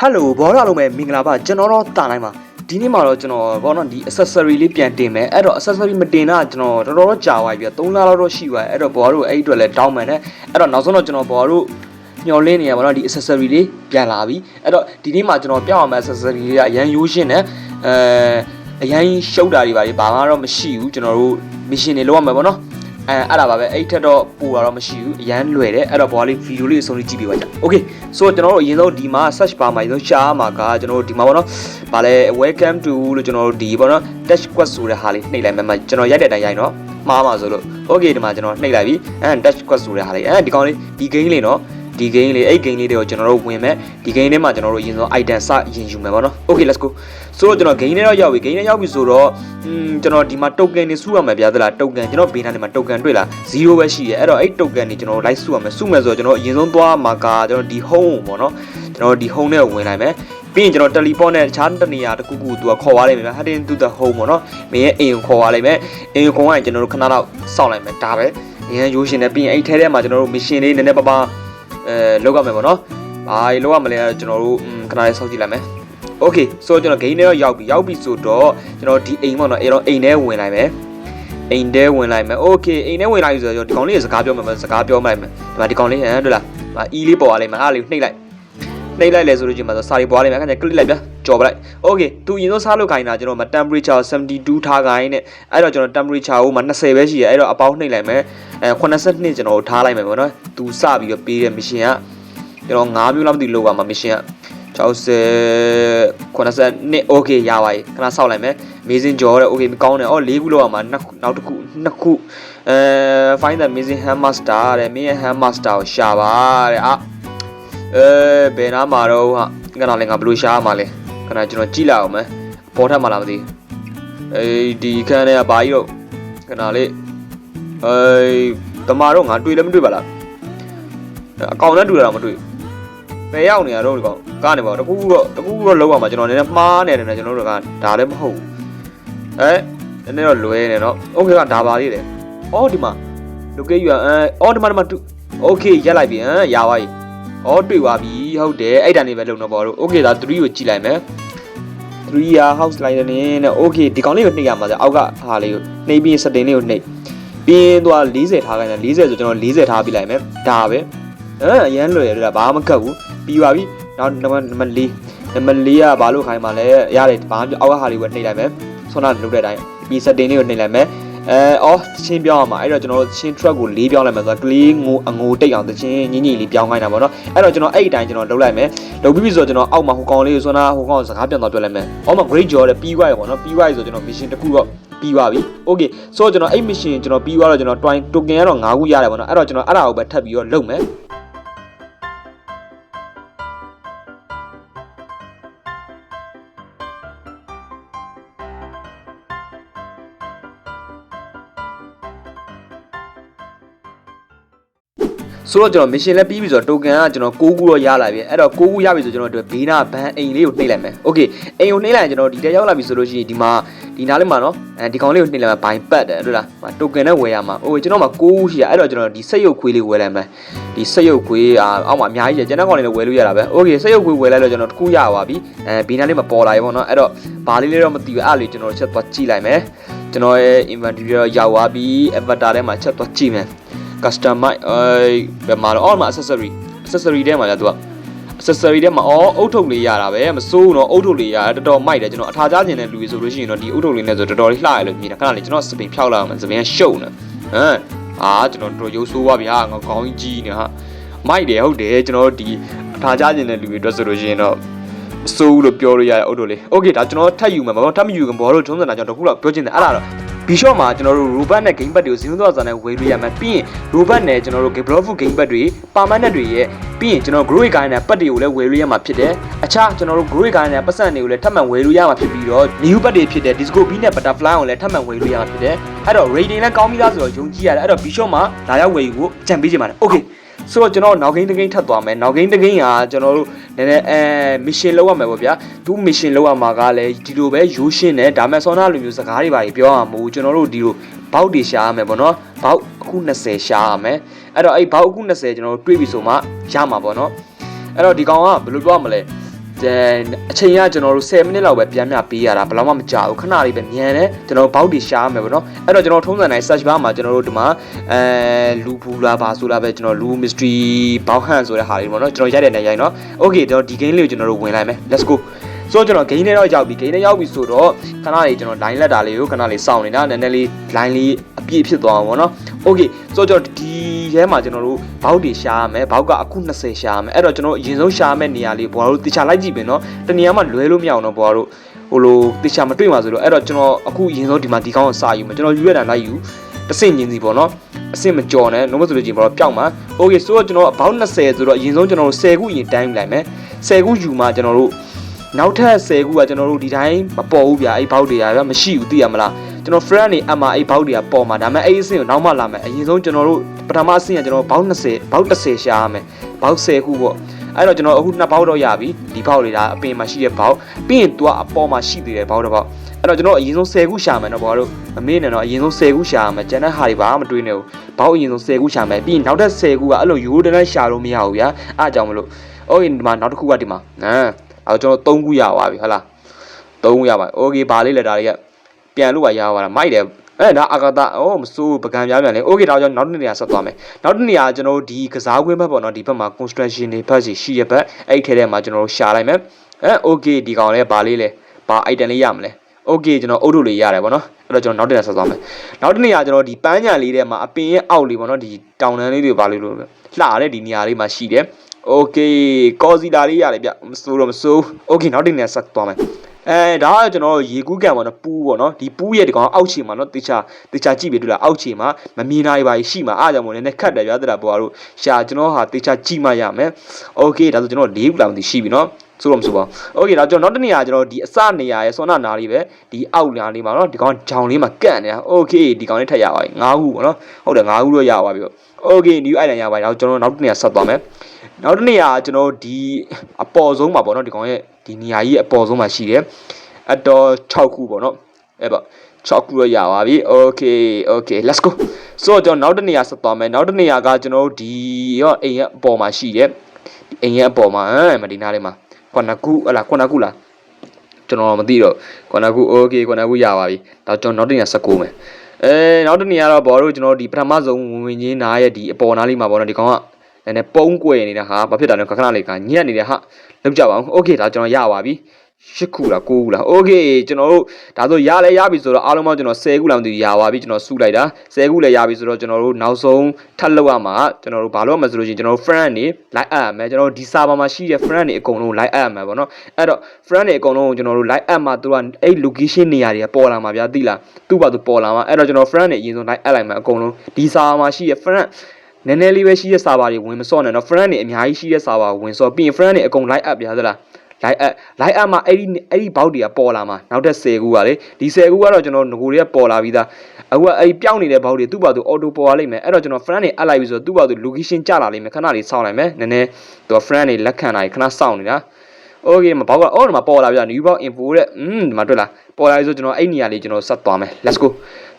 ဟယ်လိုဘောရလုံးပဲမင်္ဂလာပါကျွန်တော်တော့တာနိုင်ပါဒီနေ့မှာတော့ကျွန်တော်ဘောနော်ဒီ accessory လေးပြန်တင်မယ်အဲ့တော့ accessory မတင်တာကျွန်တော်တော်တော်တော့ကြာသွားပြီပြ3လလောက်တော့ရှိသွားအဲ့တော့ဘောတို့အဲ့အတွက်လဲတောင်းမှန်တယ်အဲ့တော့နောက်ဆုံးတော့ကျွန်တော်ဘောတို့ညှော်လင်းနေရပါတော့ဒီ accessory လေးပြန်လာပြီအဲ့တော့ဒီနေ့မှာကျွန်တော်ပြောင်းအောင်မဲ့ accessory လေးကအရန်ရိုးရှင်းတယ်အဲအရန်ရှုပ်တာတွေပါလေဘာမှတော့မရှိဘူးကျွန်တော်တို့ mission တွေလုပ်ရမှာပေါ့နော် အဲအဲ့ဒါပါပဲအဲ့ထက်တော့ပူတာတော့မရှိဘူးအရန်လွယ်တယ်အဲ့တော့ဘောလေးဗီဒီယိုလေးအဆုံးလေးကြည့်ပေးပါကြ။ Okay ဆိုတော့ကျွန်တော်တို့အရင်ဆုံးဒီမှာ search bar မှာအရင်ဆုံးရှားမှာကကျွန်တော်တို့ဒီမှာပေါ့နော်။ဗာလဲ welcome to လို့ကျွန်တော်တို့ဒီပေါ့နော် touch quest ဆိုတဲ့ဟာလေးနှိပ်လိုက်မယ်မှာကျွန်တော်ရိုက်တဲ့အတိုင်းရိုက်နော်။မှားမှာဆိုလို့ Okay ဒီမှာကျွန်တော်နှိပ်လိုက်ပြီ။အဲ touch quest ဆိုတဲ့ဟာလေးအဲဒီကောင်လေးဒီ game လေးနော် ဒီ game လေးအဲ့ game လေးတွေကိုကျွန်တော်တို့ဝင်မယ်ဒီ game ထဲမှာကျွန်တော်တို့အရင်ဆုံး item စရင်ယူမယ်ပေါ့နော် Okay let's go ဆိုတော့ကျွန်တော် game ထဲတော့ရောက်ပြီ game ထဲရောက်ပြီဆိုတော့อืมကျွန်တော်ဒီမှာ token တွေစုရမှာဗျာသလား token ကျွန်တော်ဘေးနားနေမှာ token တွေ့လား0ပဲရှိရဲအဲ့တော့အဲ့ token တွေကျွန်တော်တို့ like စုရမယ်စုမယ်ဆိုတော့ကျွန်တော်အရင်ဆုံးသွားမှာကကျွန်တော်ဒီ home ပေါ့နော်ကျွန်တော်ဒီ home နဲ့ဝင်လိုက်မယ်ပြီးရင်ကျွန်တော် teleport နဲ့တခြားတနေရာတစ်ခုခုသူကခေါ်သွားလိုက်မယ်ဗျာ heading to the home ပေါ့နော်မင်းရဲ့အိမ်ကိုခေါ်သွားလိုက်မယ်အိမ်ကိုခေါ်သွားရင်ကျွန်တော်တို့ခဏတော့စောင့်လိုက်မယ်ဒါပဲအရင်ရိုးရှင်နေပြီးရင်အဲ့ထဲထဲမှာကျွန်တော်တို့ mission လေးနည်းနည်းပါးပါး အဲလောက်ရမယ်ပေါ့နော်ဘာလောက်ရမလဲကျွန်တော်တို့ခဏလေးစောင့်ကြည့်လိုက်မယ် โอเคဆိုတော့ကျွန်တော် game ထဲတော့ရောက်ပြီရောက်ပြီဆိုတော့ကျွန်တော်ဒီအိမ်ပေါ့နော်အဲ့တော့အိမ်ထဲဝင်လိုက်မယ်အိမ်ထဲဝင်လိုက်မယ်โอเคအိမ်ထဲဝင်လိုက်ပြီဆိုတော့ဒီကောင်လေးစကားပြောမှာစကားပြောမှလိုက်မယ်ဒီမှာဒီကောင်လေးဟမ်တွေ့လားဒီမှာအီလေးပေါ်လာလိမ့်မယ်အားလေးနှိပ်လိုက်နှိပ်လိုက်လဲဆိုလို့ချင်းမှာစာရီပေါ်လာလိမ့်မယ်အခါကျ click လိုက်ဗျာကြော်ပလိုက်โอเคသူအရင်ဆုံးစားလို့ခိုင်းတာကျွန်တော်မှာ temperature 72ထားခိုင်းနဲ့အဲ့တော့ကျွန်တော် temperature ကိုမှ20ပဲရှိရအဲ့တော့အပေါင်းနှိပ်လိုက်မယ် အဲ82ကျွန်တော်ထားလိုက်မယ်ပေါ့နော်သူစပြီးတော့ပေးတဲ့ mission ကကျွန်တော်9မျိုးလောက်မသိလို့ပါမှာ mission က60 82 okay ရပါပြီခဏစောက်လိုက်မယ် amazing jaw တဲ့ okay ကောင်းတယ်အော်၄ခုလောက်အောင်မှာနောက်နောက်တစ်ခုနှစ်ခုအဲ find the amazing hand master တဲ့မင်းရဲ့ hand master ကိုရှာပါတဲ့အာအဲဘယ်နားမှာတော့ဟာခဏလေးငါဘယ်လိုရှာရမှာလဲခဏကျွန်တော်ကြည့်လိုက်အောင်မယ်ပေါ်ထက်မှာလားမသိအဲဒီခန်းထဲကဘာကြီးတော့ခဏလေး အဲတမာတော့ငါတွေ့လည်းမတွေ့ပါလားအကောင်နဲ့တွေ့တာတော့မတွေ့ဘူးဘယ်ရောက်နေရတော့ဒီကောင်ကနေပါတကူတော့တကူတော့လောက်ရမှာကျွန်တော်နည်းနည်းမှားနေတယ်နဲ့ကျွန်တော်တို့ကဒါလည်းမဟုတ်ဘူးအဲနည်းနည်းတော့လွဲနေတော့โอเคကဒါပါလေးတယ်အော်ဒီမှာ locate you အဲအော်ဒီမှာဒီမှာโอเคရက်လိုက်ပြီဟမ်ရပါပြီအော်တွေ့ပါပြီဟုတ်တယ်အဲ့တန်နေပဲလုံတော့ပေါ့တို့โอเคဒါ3ကိုကြည့်လိုက်မယ်3ရာ house line နေနဲ့โอเคဒီကောင်လေးကိုနှိပ်ရမှာစအောက်ကဟာလေးကိုနှိပ်ပြီး setting လေးကိုနှိပ် ပြီးရင်သူက40ထားခိုင်းတယ်40ဆိုကျွန်တော်40ထားပြလိုက်မယ်ဒါပဲအဲအရန်လွယ်ရတယ်ဘာမှမကတ်ဘူးပြီးပါပြီနောက်နံပါတ်နံပါတ်4နံပါတ်4ကဘာလို့ခိုင်းမှာလဲရတယ်ဘာမှအောက်ကဟာလေးကိုနှိပ်လိုက်မယ်ဆွမ်းနာလုပ်တဲ့အတိုင်းပြီး setting လေးကိုနှိပ်လိုက်မယ်အဲအော်ချင်းပြောင်းအောင်ပါအဲ့တော့ကျွန်တော်တို့ချင်း truck ကိုလေးပြောင်းလိုက်မယ်ဆိုတော့ကလေးငိုအငိုတိတ်အောင်တချင်းညင်ညင်လေးပြောင်းခိုင်းတာပေါ့နော်အဲ့တော့ကျွန်တော်အဲ့ဒီအတိုင်းကျွန်တော်လုပ်လိုက်မယ်လုပ်ပြီးပြီဆိုတော့ကျွန်တော်အောက်မှာဟိုကောင်လေးကိုဆွမ်းနာဟိုကောင်ကိုစကားပြန်တော့ပြောလိုက်မယ်အောက်မှာ great job တဲ့ပြီးသွားရပေါ့နော်ပြီးသွားရဆိုကျွန်တော် mission တစ်ခုတော့ ပြီးသွားပြီ okay ဆိုတော့ကျွန်တော်အဲ့ mission ကျွန်တော်ပြီးသွားတော့ကျွန်တော် twine token ကတော့9ခုရတယ်ပေါ့နော်အဲ့တော့ကျွန်တော်အဲ့ဒါကိုပဲထပ်ပြီးတော့လုပ်မယ်ဆိုတော့ကျွန်တော် mission လည်းပြီးပြီဆိုတော့ token ကကျွန်တော်6ခုတော့ရလာပြီအဲ့တော့6ခုရပြီဆိုကျွန်တော်တို့ဘေးနာဘန်အိမ်လေးကိုနှိပ်လိုက်မယ် okay အိမ်ကိုနှိပ်လိုက်ရင်ကျွန်တော်ဒီတက်ရောက်လာပြီဆိုလို့ရှိရင်ဒီမှာ ဒီနားလေးမှာနော်အဲဒီကောင်လေးကိုနှိပ်လိုက်မှာဘိုင်ပတ်တယ်ဟုတ်လား token နဲ့ဝယ်ရမှာ okay ကျွန်တော်မှာ6ခုရှိရအဲ့တော့ကျွန်တော်ဒီစက်ရုပ်ခွေးလေးဝယ်လိုက်မယ်ဒီစက်ရုပ်ခွေးအာအောက်မှာအများကြီးကျန်တဲ့ကောင်လေးလည်းဝယ်လို့ရတာပဲ okay စက်ရုပ်ခွေးဝယ်လိုက်တော့ကျွန်တော်တစ်ခုရပါပြီအဲဘေးနားလေးမှာပေါ်လာပြီပေါ့နော်အဲ့တော့ဘာလေးလေးတော့မသိဘူးအဲ့လေးကျွန်တော်ချက်သွားကြည့်လိုက်မယ်ကျွန်တော်ရဲ့ inventory တော့ရောက်သွားပြီ avatar ထဲမှာချက်သွားကြည့်မယ် customize အဲဘယ်မှာလဲအော်မှာ accessory accessory ထဲမှာလဲသူက accessory ထဲမှာအော်အုတ်ထုပ်လေးရတာပဲမစိုးဘူးတော့အုတ်ထုပ်လေးရတော်တော်မိုက်တယ်ကျွန်တော်အထာကြားခြင်းတဲ့လူတွေဆိုလို့ရှိရင်တော့ဒီအုတ်ထုပ်လေးနဲ့ဆိုတော်တော်လေးလှရလို့မြင်တာခဏလေးကျွန်တော်စပင်ဖြောက်လာအောင်စပင်ကရှုပ်နေဟမ်အာကျွန်တော်တော်ရုပ်ဆိုးသွားပြီဟာငါခေါင်းကြီးကြီးနေဟာမိုက်တယ်ဟုတ်တယ်ကျွန်တော်ဒီအထာကြားခြင်းတဲ့လူတွေအတွက်ဆိုလို့ရှိရင်တော့အစိုးလို့ပြောလို့ရတဲ့အုတ်ထုပ်လေးโอเคဒါကျွန်တော်ထပ်ယူမှာမဟုတ်ထပ်မယူခင်ဘောလို့ထုံးစံတာကျွန်တော်တခုတော့ပြောချင်တယ်အဲ့ဒါတော့ Bishop မှာကျွန်တော်တို့ robot နဲ့ game pad တွေကိုဇင်းသွားစွာနဲ့ဝယ်လို့ရမှာပြီးရင် robot နဲ့ကျွန်တော်တို့ Block game pad တွေ permanent တွေရဲ့ပြီးရင်ကျွန်တော် growing guy နဲ့ pad တွေကိုလည်းဝယ်လို့ရမှာဖြစ်တယ်အခြားကျွန်တော်တို့ growing guy နဲ့ပတ်စံတွေကိုလည်းထပ်မံဝယ်လို့ရမှာဖြစ်ပြီးတော့ new pad တွေဖြစ်တဲ့ disco bee နဲ့ butterfly ကိုလည်းထပ်မံဝယ်လို့ရမှာဖြစ်တယ်အဲ့တော့ rating လည်းကောင်းပြီးသားဆိုတော့ယုံကြည်ရတယ်အဲ့တော့ Bishop မှာလာရောက်ဝယ်ယူဖို့ကြံပေးချင်ပါတယ် okay ဆိုတော့ကျွန်တော်နောက်ဂိမ်းတစ်ဂိမ်းထပ်သွားမယ်နောက်ဂိမ်းတစ်ဂိမ်းကကျွန်တော်တို့နည်းနည်းအဲ mission လောက်ရမယ်ပေါ့ဗျာသူ mission လောက်ရမှာကလည်းဒီလိုပဲရိုးရှင်းတယ်ဒါမဲ့ဆောနာလိုမျိုးစကားတွေပါပြောရမှာမဟုတ်ကျွန်တော်တို့ဒီလိုဘောက်တွေရှာရမယ်ပေါ့နော်ဘောက်အခု20ရှာရမယ်အဲ့တော့အဲ့ဘောက်အခု20ကျွန်တော်တို့တွေးပြီဆိုမှရမှာပေါ့နော်အဲ့တော့ဒီကောင်ကဘယ်လိုပြောရမလဲ အချိန်ကကျွန်တော်တို့10မိနစ်လောက်ပဲပြန်မြပေးရတာဘယ်တော့မှမကြာဘူးခဏလေးပဲမြန်တယ်ကျွန်တော်ဘောက်တွေရှားမယ်ပေါ့နော်အဲ့တော့ကျွန်တော်ထုံးစံတိုင်း search bar မှာကျွန်တော်တို့ဒီမှာအဲလူဘူးလားပါဆိုလားပဲကျွန်တော်လူ mystery ဘောက်ဟန်ဆိုတဲ့ဟာလေးပေါ့နော်ကျွန်တော်ရိုက်တဲ့နေရိုက်နော် okay ကျွန်တော်ဒီ game လေးကိုကျွန်တော်တို့ဝင်လိုက်မယ် let's go ဆိုတော့ကျွန်တော် gain ထဲတော့ရောက်ပြီ gain ထဲရောက်ပြီဆိုတော့ခဏလေးကျွန်တော် line လက်တာလေးကိုခဏလေးစောင့်နေတာနည်းနည်းလေး line လေးအပြည့်ဖြစ်သွားအောင်ပေါ့နော် okay ဆိုတော့ကျွန်တော်ဒီထဲမှာကျွန်တော်တို့ဘောက်တွေရှာရမယ်ဘောက်ကအခု20ရှာရမယ်အဲ့တော့ကျွန်တော်အရင်ဆုံးရှာရမယ့်နေရာလေးဘောတို့တခြားလိုက်ကြည့်ပြီနော်တနေရာမှာလွဲလို့မရအောင်တော့ဘောတို့ဟိုလိုတခြားမတွေ့ပါဆိုတော့အဲ့တော့ကျွန်တော်အခုအရင်ဆုံးဒီမှာဒီကောင်းကိုစာယူမယ်ကျွန်တော်ယူရတာလိုက်ယူတဆင့်ချင်းစီပေါ့နော်အဆင့်မကြော်နဲ့လုံးဝဆိုလို့ချင်းဘောတော့ပျောက်မှာ okay ဆိုတော့ကျွန်တော်ဘောက်20ဆိုတော့အရင်ဆုံးကျွန်တော်တို့10ခုအရင်တိုင်းလိုက်မယ်10ခုယူမှကျွန်တော်တို့ နောက်ထပ်10ခုကကျွန်တော်တို့ဒီတိုင်းမပေါ်ဘူးဗျာအဲ့ဘောက်တွေကဗျာမရှိဘူးသိရမလားကျွန်တော် friend တွေအမှအဲ့ဘောက်တွေကပေါ်မှာဒါပေမဲ့အဲ့အဆင့်ကိုနောက်မှလာမယ်အရင်ဆုံးကျွန်တော်တို့ပထမအဆင့်ကကျွန်တော်ဘောက်20ဘောက်30ရှာရမယ်ဘောက်10ခုပေါ့အဲ့တော့ကျွန်တော်အခုနှစ်ဘောက်တော့ရပြီဒီဘောက်တွေဒါအပင်မှာရှိတဲ့ဘောက်ပြီးရင် तू ကအပေါ်မှာရှိသေးတယ်ဘောက်တစ်ဘောက်အဲ့တော့ကျွန်တော်အရင်ဆုံး10ခုရှာမယ်နော်ဘောတို့မမေ့နဲ့တော့အရင်ဆုံး10ခုရှာရမယ်ကျန်တဲ့ဟာတွေဘာမှမတွေးနဲ့ဘူးဘောက်အရင်ဆုံး10ခုရှာမယ်ပြီးရင်နောက်ထပ်10ခုကအဲ့လိုယူရိုတန်းရှာလို့မရဘူးဗျာအားကြောင့်မလို့အိုးဒီမှာနောက်တစ်ခုကဒီမှာဟမ် အဲတော့ကျွန်တော်၃ခုရပါပြီဟုတ်လား၃ခုရပါပြီ okay ဘာလေးလဲဒါတွေကပြန်လို့ပါရပါလားမိုက်တယ်အဲ့ဒါအာဂတာအိုးမစိုးပကံပြားပြန်လေ okay ဒါကြောင့်နောက်တစ်နေရာဆက်သွားမယ်နောက်တစ်နေရာကျွန်တော်ဒီကစားကွင်းဘက်ပေါ့နော်ဒီဘက်မှာ construction တွေဘက်စီရှိရဘက်အဲ့ထဲထဲမှာကျွန်တော်တို့ရှာလိုက်မယ်အဲ okay ဒီကောင်လေးဘာလေးလဲဘာ item လေးရမလဲ okay ကျွန်တော်အုတ်တို့လေးရတယ်ပေါ့နော်အဲ့တော့ကျွန်တော်နောက်တစ်နေရာဆက်သွားမယ်နောက်တစ်နေရာကျွန်တော်ဒီပန်းညာလေးထဲမှာအပင်ရဲ့အောက်လေးပေါ့နော်ဒီတောင်တန်းလေးတွေဘာလေးလို့လှရတဲ့ဒီနေရာလေးမှာရှိတယ် โอเคကော်စီလာလေးရတယ်ဗျမစိုးတော့မစိုးโอเคနောက်တစ်နေရာဆက်သွားမယ်အဲဒါကကျွန်တော်ရေကူးကန်ပေါ့နော်ပူးပေါ့နော်ဒီပူးရဲ့ဒီကောင်အောက်ခြေမှာနော်တေချာတေချာကြည့်ပြီတွေ့လားအောက်ခြေမှာမမြင်နိုင်ပါရှိမှာအားကြောင့်မို့နည်းနည်းခတ်တယ်ဗျာတဲ့ဘောတို့ရှာကျွန်တော်ဟာတေချာကြည့်မှရမယ်โอเคဒါဆိုကျွန်တော်၄ခုလောက်တည်ရှိပြီနော် ဆိုတော့မဆိုပါဘူးโอเคဒါကျွန်တော်နောက်တစ်နေရာကျွန်တော်ဒီအစနေရာရဲ့ဆွမ်းနာနာလေးပဲဒီအောက်နာလေးမှာနော်ဒီကောင်ဂျောင်လေးမှာကန့်နေတာโอเคဒီကောင်လေးထပ်ရပါပြီ၅ခုပေါ့နော်ဟုတ်တယ်၅ခုတော့ရပါပြီโอเค new island ရပါပြီဒါကျွန်တော်နောက်တစ်နေရာဆက်သွားမယ်နောက်တစ်နေရာကျွန်တော်ဒီအပေါ်ဆုံးမှာပေါ့နော်ဒီကောင်ရဲ့ဒီနေရာကြီးအပေါ်ဆုံးမှာရှိတယ်အတော်6ခုပေါ့နော်အဲ့ပေါ့6ခုတော့ရပါပြီ okay okay let's go ဆိုတော့ကျွန်တော်နောက်တစ်နေရာဆက်သွားမယ်နောက်တစ်နေရာကကျွန်တော်ဒီရောအိမ်ရဲ့အပေါ်မှာရှိတယ်အိမ်ရဲ့အပေါ်မှာဟမ်မဒီနားလေးမှာ ခုနှစ်ခုဟလာခုနှစ်ခုလားကျွန်တော်မသိတော့ခုနှစ်ခု okay ခုနှစ်ခုရပါပြီဒါကျွန်တော်နောက်တစ်နေရာဆက်ကိုမယ်အဲနောက်တစ်နေရာတော့ဘောတို့ကျွန်တော်ဒီပထမဆုံးဝင်ဝင်ချင်းနားရဲ့ဒီအပေါ်နားလေးမှာပေါ့နော်ဒီကောင်ကနည်းနည်းပုံးကွယ်နေတာဟာဘာဖြစ်တာလဲခဏခဏလေးကညက်နေတယ်ဟာလောက်ကြပါအောင်โอเคဒါကျွန်တော်ရပါပြီ ရှစ်ခုလား9ခုလားโอเคကျွန်တော်တို့ဒါဆိုရလဲရပြီဆိုတော့အားလုံးပေါင်းကျွန်တော်10ခုလောက်တည်ရပါပြီကျွန်တော်စုလိုက်တာ10ခုလည်းရပြီဆိုတော့ကျွန်တော်တို့နောက်ဆုံးထပ်လောက်ရမှာကျွန်တော်တို့ဘာလို့ရမလဲဆိုလို့ရှိရင်ကျွန်တော်တို့ friend တွေ like အပ်ရမယ်ကျွန်တော်တို့ဒီ server မှာရှိတဲ့ friend တွေအကုန်လုံး like အပ်ရမယ်ပေါ့နော်အဲ့တော့ friend တွေအကုန်လုံးကိုကျွန်တော်တို့ like အပ်မှာသူကအဲ့ location နေရာတွေကပေါ်လာမှာဗျာသိလားသူ့ဘာသူပေါ်လာမှာအဲ့တော့ကျွန်တော် friend တွေအရင်ဆုံး like အပ်လိုက်မယ်အကုန်လုံးဒီ server မှာရှိတဲ့ friend နည်းနည်းလေးပဲရှိတဲ့ server တွေဝင်မစော့နဲ့နော် friend တွေအများကြီးရှိတဲ့ server ဝင်စော့ပြီးရင် friend တွေအကုန် like up ပြသလား like up like up မှာအဲ့ဒီအဲ့ဒီဘောက်တွေကပေါ်လာမှာနောက်ထပ်10ခုကလေဒီ10ခုကတော့ကျွန်တော်ငကိုတွေကပေါ်လာပြီးသားအခုကအဲ့ဒီပြောင်းနေတဲ့ဘောက်တွေသူ့ဘာသူ auto ပေါ်လာလိမ့်မယ်အဲ့တော့ကျွန်တော် friend တွေအပ်လိုက်ပြီဆိုတော့သူ့ဘာသူ location ကျလာလိမ့်မယ်ခဏလေးစောင့်လိုက်မယ်နည်းနည်းသူ friend တွေလက်ခံတာခဏစောင့်နေတာ okay မဘောက်ကအော်ဒီမှာပေါ်လာပြီ new box info တဲ့อืมဒီမှာတွေ့လားပေါ်လာပြီဆိုကျွန်တော်အဲ့နေရာလေးကျွန်တော်ဆက်သွားမယ် let's go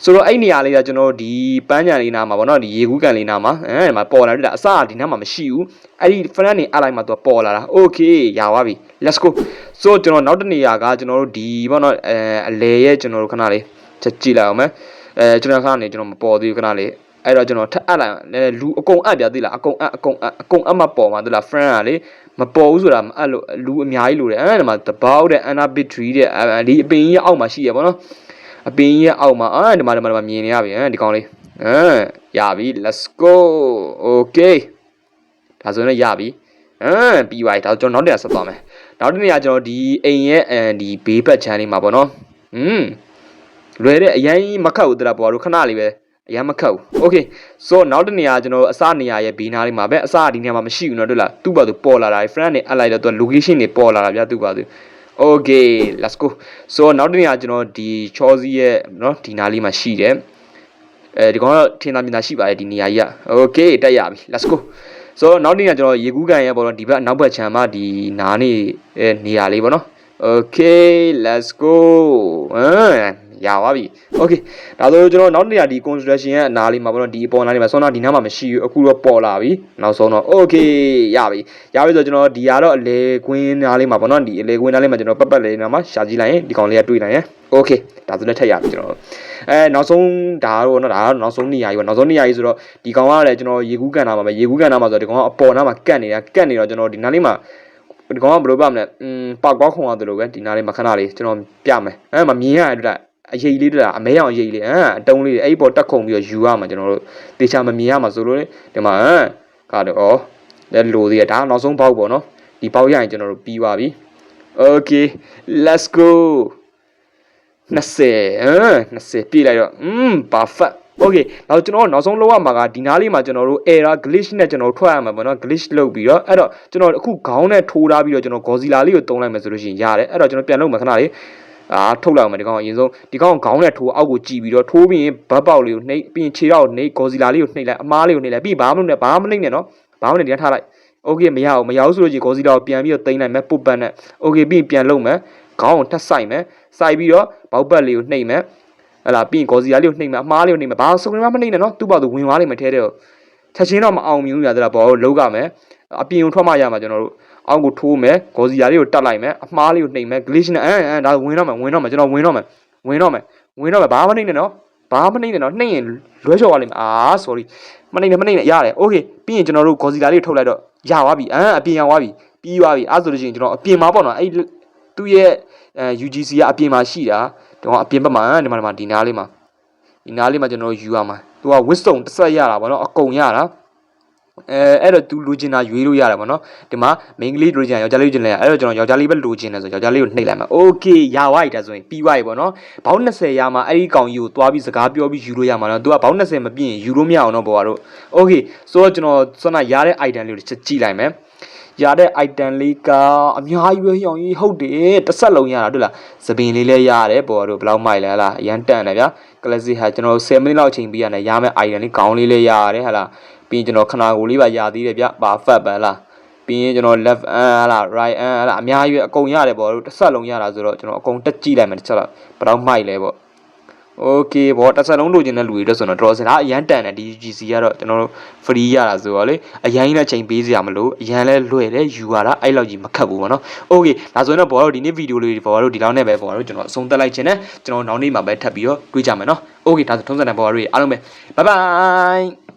ဆိုတော့အဲ့နေရာလေးကကျွန်တော်ဒီပန်းကြံလေးနားမှာဗောနော်ဒီရေကူးကန်လေးနားမှာအဲဒီမှာပေါ်လာတွေ့လားအစကဒီနားမှာမရှိဘူးအဲ့ဒီ friend နေအလိုက်မှာသူပေါ်လာတာ okay ရပါပြီ let's go ဆိုတော့ကျွန်တော်နောက်တစ်နေရာကကျွန်တော်တို့ဒီဗောနော်အဲအလဲရဲ့ကျွန်တော်တို့ခဏလေးချက်ကြည့်လိုက်အောင်မယ်အဲကျွန်တော်ခဏနေကျွန်တော်မပေါ်သေးဘူးခဏလေး အဲ့တော့ကျွန်တော်ထပ်အပ်လိုက်လည်းလူအကုန်အပ်ပြသေးလားအကုန်အပ်အကုန်အပ်အကုန်အပ်မပေါ်မှာသလား friend ကလေမပေါ်ဘူးဆိုတာမအပ်လို့လူအများကြီးလို့တယ်အဲ့ဒါမှာတပေါက်တဲ့ anabitry တဲ့ဒီအပင်ကြီးအောက်မှာရှိရပါတော့အပင်ကြီးအောက်မှာအာဒီမှာဒီမှာမြင်နေရပြီဟမ်ဒီကောင်လေးဟမ်ရပြီ let's go okay ဒါဆိုရင်ရပြီဟမ်ပြီးပါပြီဒါကျွန်တော်နောက်တစ်နေရာဆက်သွားမယ်နောက်တစ်နေရာကျွန်တော်ဒီအိမ်ရဲ့အဲဒီဘေးဘက်ချမ်းလေးမှာပေါ့နော်ဟွန်းလွယ်တဲ့အရင်မခတ်ဘူးတရာပေါ်တော့ခဏလေးပဲ အရင်မခတ်ဘူး okay so နောက်တစ်နေရာကျွန်တော်အစနေရာရဲ့ဘေးနားလေးမှာပဲအစဒီနေရာမှာမရှိဘူးနော်တွေ့လားသူ့ဘာသူပေါ်လာတာ friend တွေအပ်လိုက်တော့သူ location တွေပေါ်လာတာဗျာသူ့ဘာသူ okay let's go so နောက်တစ်နေရာကျွန်တော်ဒီ Chelsea ရဲ့နော်ဒီနားလေးမှာရှိတယ်အဲဒီကောင်တော့ထင်သာမြင်သာရှိပါတယ်ဒီနေရာကြီးက okay တက်ရပြီ let's go ဆိုတော့နောက်နေ့ကကျွန်တော်ရေကူးကန်ရဲ့ပေါ့နော်ဒီဘက်နောက်ဘက်ခြမ်းမှာဒီနားနေနေရာလေးပေါ့နော် okay let's go ဟမ် ရပါပြီ။ Okay ဒါဆိုကျွန်တော်နောက်နေ့ကဒီ construction ရဲ့အနားလေးမှာပေါ့နော်ဒီအပေါ်နားလေးမှာဆွမ်းနာဒီနားမှာမရှိဘူးအခုတော့ပေါ်လာပြီနောက်ဆုံးတော့ Okay ရပြီရပြီဆိုတော့ကျွန်တော်ဒီကတော့အလေကွင်းနားလေးမှာပေါ့နော်ဒီအလေကွင်းနားလေးမှာကျွန်တော်ပတ်ပတ်လေးနားမှာရှာကြည့်လိုက်ရင်ဒီကောင်လေးကတွေ့နိုင်ရဲ့ Okay ဒါဆိုလည်းထက်ရပြီကျွန်တော်အဲနောက်ဆုံးဒါတော့နော်ဒါတော့နောက်ဆုံးနေရာကြီးပေါ့နောက်ဆုံးနေရာကြီးဆိုတော့ဒီကောင်ကလည်းကျွန်တော်ရေကူးကန်နာမှာပဲရေကူးကန်နာမှာဆိုတော့ဒီကောင်ကအပေါ်နားမှာကတ်နေတာကတ်နေတော့ကျွန်တော်ဒီနားလေးမှာဒီကောင်ကဘယ်လိုပြမလဲอืมပောက်ကွားခုံရတယ်လို့ပဲဒီနားလေးမခဏလေးကျွန်တော်ပြမယ်အဲမမြင်ရတဲ့အတွက် အရေးလေးတွေ့လားအမဲအောင်အရေးလေးအဲအတုံးလေးအဲ့ဒီပေါ်တက်ခုံပြီးတော့ယူရမှာကျွန်တော်တို့တေချာမမြင်ရမှာဆိုလို့လေဒီမှာအဲကတော့ဩလက်လိုသေးရဒါနောက်ဆုံးပေါက်ပေါ့နော်ဒီပေါက်ရရင်ကျွန်တော်တို့ပြီးပါပြီ okay let's go 20အဲ20ပြည့်လိုက်တော့อืม perfect okay နောက်ကျွန်တော်နောက်ဆုံးလောက်ရမှာကဒီနားလေးမှာကျွန်တော်တို့ error glitch နဲ့ကျွန်တော်တို့ထွက်ရမှာပေါ့နော် glitch လုပ်ပြီးတော့အဲ့တော့ကျွန်တော်အခုခေါင်းနဲ့ထိုးထားပြီးတော့ကျွန်တော် Godzilla လေးကိုတုံးလိုက်မယ်ဆိုလို့ရှိရင်ရတယ်အဲ့တော့ကျွန်တော်ပြန်လုပ်မယ်ခဏလေး အာထုတ်လိုက်အောင်မယ်ဒီကောင်အရင်ဆုံးဒီကောင်ခေါင်းနဲ့ထိုးအောက်ကိုကြည့်ပြီးတော့ထိုးပြီးရင်ဘတ်ပေါက်လေးကိုနှိပ်ပြီးရင်ခြေထောက်ကိုနှိပ် Godzilla လေးကိုနှိပ်လိုက်အမားလေးကိုနှိပ်လိုက်ပြီးဘာမှမလုပ်နဲ့ဘာမှမနှိပ်နဲ့နော်ဘာမှမနှိပ်ဒီကထားလိုက် okay မရအောင်မရဘူးဆိုလို့ရှိရင် Godzilla ကိုပြန်ပြီးတော့တိမ့်လိုက်မယ်ပုတ်ပတ်နဲ့ okay ပြီးရင်ပြန်လုပ်မယ်ခေါင်းကိုထပ်ဆိုင်မယ်စိုက်ပြီးတော့ဘောက်ပတ်လေးကိုနှိပ်မယ်ဟလာပြီးရင်ဂေါ်စီယာလေးကိုနှိမ့်မယ်အမားလေးကိုနှိမ့်မယ်ဘာစုံနေမှမနှိမ့်နဲ့နော်သူ့ဘာသူဝင်သွားလိမ့်မယ်ထဲတဲ့ချက်ချင်းတော့မအောင်မြင်ဘူးညာတဲ့ဘောကိုလောက်ကမယ်အပြင်ကိုထွက်မှရမှာကျွန်တော်တို့ အောက်ကိုထိုးမယ်ဂေါ်စီယာလေးကိုတတ်လိုက်မယ်အမားလေးကိုနှိမ့်မယ် glitch နဲ့အဲအဲဒါဝင်တော့မယ်ဝင်တော့မယ်ကျွန်တော်ဝင်တော့မယ်ဝင်တော့မယ်ဝင်တော့မယ်ဘာမှမနှိမ့်နဲ့နော်ဘာမှမနှိမ့်နဲ့နော်နှိမ့်ရင်လွဲချော်သွားလိမ့်မယ်အာ sorry မနှိမ့်နဲ့မနှိမ့်နဲ့ရတယ် okay ပြီးရင်ကျွန်တော်တို့ဂေါ်စီယာလေးကိုထုတ်လိုက်တော့ရသွားပြီအဲအပြင်ရောက်သွားပြီပြီးသွားပြီအဲဆိုလို့ရှိရင်ကျွန်တော်အပြင်မှာပေါ့နော်အဲ့သူ့ရဲ့အဲ UGC ကအပြင်မှာရှိတာတော့အပြင်ဘက်မှာဒီမှာဒီမှာဒီနားလေးမှာဒီနားလေးမှာကျွန်တော်ယူရမှာသူက wisdom တစ်ဆက်ရတာဗောနော်အကုန်ရတာ အဲအဲ့တော့ तू လိုချင်တာရွေးလို့ရတယ်ဗောနော်ဒီမှာ main ကလေးလိုချင်တာယောက်ျားလေးလိုချင်တယ်အဲ့တော့ကျွန်တော်ယောက်ျားလေးပဲလိုချင်တယ်ဆိုယောက်ျားလေးကိုနှိပ်လိုက်မှာ okay ရသွားပြီဒါဆိုရင်ပြီးသွားပြီဗောနော်ဘောင်း20ရမှာအဲ့ဒီကောင်ကြီးကိုသွားပြီးစကားပြောပြီးယူလို့ရမှာနော် तू ကဘောင်း20မပြည့်ရင်ယူလို့မရအောင်တော့ဘောကတော့ okay ဆိုတော့ကျွန်တော်စနရတဲ့ item လေးကိုချက်ကြည့်လိုက်မယ်ရတဲ့ item လေးကအများကြီးပဲဟောင်ကြီးဟုတ်တယ်တစ်ဆက်လုံးရတာတွေ့လားသပင်လေးလည်းရတယ်ဘောတို့ဘယ်လောက်မိုက်လဲဟလားအရန်တန်တယ်ဗျာ classic ဟာကျွန်တော်10မိနစ်လောက်ချိန်ပြီးရတယ်ရမယ့် item လေးခေါင်းလေးလည်းရတယ်ဟလား ပြီးရင်ကျွန်တော်ခနာကိုယ်လေးပါရသေးတယ်ဗျဘာဖတ်ပန်လားပြီးရင်ကျွန်တော် left hand ဟလား right hand ဟလားအများကြီးပဲအကုန်ရတယ်ဘောတို့တစ်ဆက်လုံးရတာဆိုတော့ကျွန်တော်အကုန်တက်ကြည့်လိုက်မယ်တစ်ချက်တော့ဘယ်တော့မိုက်လဲပေါ့ okay ဘောတစ်ဆက်လုံးလိုချင်တဲ့လူတွေတော့ဆိုတော့ draw စင်ဒါအရန်တန်တယ်ဒီ GC ကတော့ကျွန်တော်တို့ free ရတာဆိုတော့လေအရင်နဲ့ချိန်ပေးစရာမလိုအရင်လဲလွယ်တယ်ယူရတာအဲ့လောက်ကြီးမခက်ဘူးပေါ့နော် okay ဒါဆိုရင်တော့ဘောတို့ဒီနေ့ဗီဒီယိုလေးဘောတို့ဒီလောက်နဲ့ပဲဘောတို့ကျွန်တော်အဆုံးသတ်လိုက်ခြင်းနဲ့ကျွန်တော်နောက်နေ့မှာပဲထပ်ပြီးတော့တွေ့ကြမယ်နော် okay ဒါဆိုထုံးစံတဲ့ဘောတို့အားလုံးပဲ bye bye